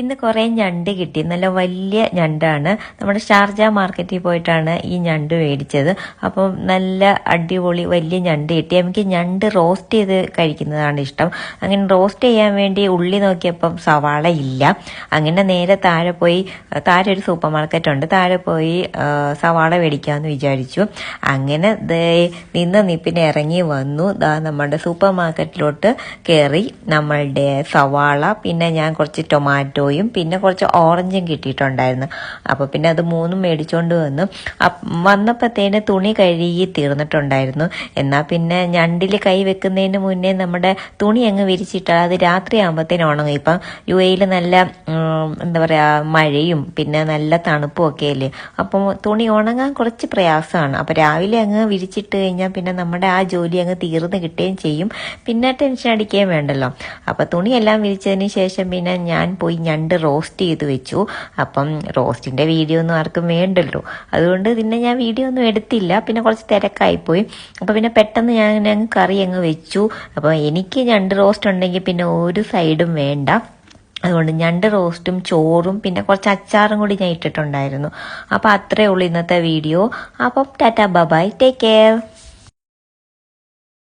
ഇന്ന് കുറേ ഞണ്ട് കിട്ടി. നല്ല വലിയ ഞണ്ടാണ്. നമ്മുടെ ഷാർജ മാർക്കറ്റിൽ പോയിട്ടാണ് ഈ ഞണ്ട് മേടിച്ചത്. അപ്പം നല്ല അടിപൊളി വലിയ ഞണ്ട് കിട്ടി. എനിക്ക് ഞണ്ട് റോസ്റ്റ് ചെയ്ത് കഴിക്കുന്നതാണ് ഇഷ്ടം. അങ്ങനെ റോസ്റ്റ് ചെയ്യാൻ വേണ്ടി ഉള്ളി നോക്കിയപ്പം സവാള ഇല്ല. അങ്ങനെ നേരെ താഴെ പോയി താഴെ ഒരു സൂപ്പർ മാർക്കറ്റ് ഉണ്ട്. താഴെ പോയി സവാള മേടിക്കാമെന്ന് വിചാരിച്ചു. അങ്ങനെ നിന്ന് നിപ്പിന് ഇറങ്ങി വന്നു. ദാ നമ്മുടെ സൂപ്പർ മാർക്കറ്റിലോട്ട് കയറി നമ്മളുടെ സവാള പിന്നെ ഞാൻ കുറച്ച് ടൊമാറ്റോയും പിന്നെ കുറച്ച് ഓറഞ്ചും കിട്ടിയിട്ടുണ്ടായിരുന്നു. അപ്പോൾ പിന്നെ അത് മൂന്നും മേടിച്ചുകൊണ്ട് വന്നു. വന്നപ്പോഴത്തേന് തുണി കഴുകി തീർന്നിട്ടുണ്ടായിരുന്നു. എന്നാൽ പിന്നെ ഞണ്ടിൽ കൈ വെക്കുന്നതിന് മുന്നേ നമ്മുടെ തുണി അങ്ങ് വിരിച്ചിട്ടാൽ അത് രാത്രി ആകുമ്പോഴത്തേനും ഉണങ്ങും. ഇപ്പം യു എയിൽ നല്ല എന്താ പറയുക മഴയും പിന്നെ നല്ല തണുപ്പും ഒക്കെ അല്ലേ? അപ്പം തുണി ഉണങ്ങാൻ കുറച്ച് പ്രയാസമാണ്. അപ്പോൾ രാവിലെ അങ്ങ് വിരിച്ചിട്ട് കഴിഞ്ഞാൽ പിന്നെ നമ്മുടെ ആ ജോലി അങ്ങ് തീർന്ന് കിട്ടുകയും ചെയ്യും. പിന്നെ ടെൻഷൻ അടിക്കുകയും വേണ്ടല്ലോ. അപ്പം തുണിയെല്ലാം വിരിച്ചതിന് ശേഷം പിന്നെ ഞാൻ പോയി ഞണ്ട് റോസ്റ്റ് ചെയ്ത് വെച്ചു. അപ്പം റോസ്റ്റിന്റെ വീഡിയോ ഒന്നും ആർക്കും വേണ്ടല്ലോ. അതുകൊണ്ട് പിന്നെ ഞാൻ വീഡിയോ ഒന്നും എടുത്തില്ല. പിന്നെ കുറച്ച് തിരക്കായിപ്പോയി. അപ്പോൾ പിന്നെ പെട്ടെന്ന് ഞാൻ അങ്ങ് കറി അങ്ങ് വെച്ചു. അപ്പോൾ എനിക്ക് ഞണ്ട് റോസ്റ്റ് ഉണ്ടെങ്കിൽ പിന്നെ ഒരു സൈഡും വേണ്ട. അതുകൊണ്ട് ഞണ്ട് റോസ്റ്റും ചോറും പിന്നെ കുറച്ച് അച്ചാറും കൂടി ഞാൻ ഇട്ടിട്ടുണ്ടായിരുന്നു. അപ്പോൾ അത്രേ ഉള്ളൂ ഇന്നത്തെ വീഡിയോ. അപ്പം ടാറ്റ ബബായ് ടേക്ക് കെയർ.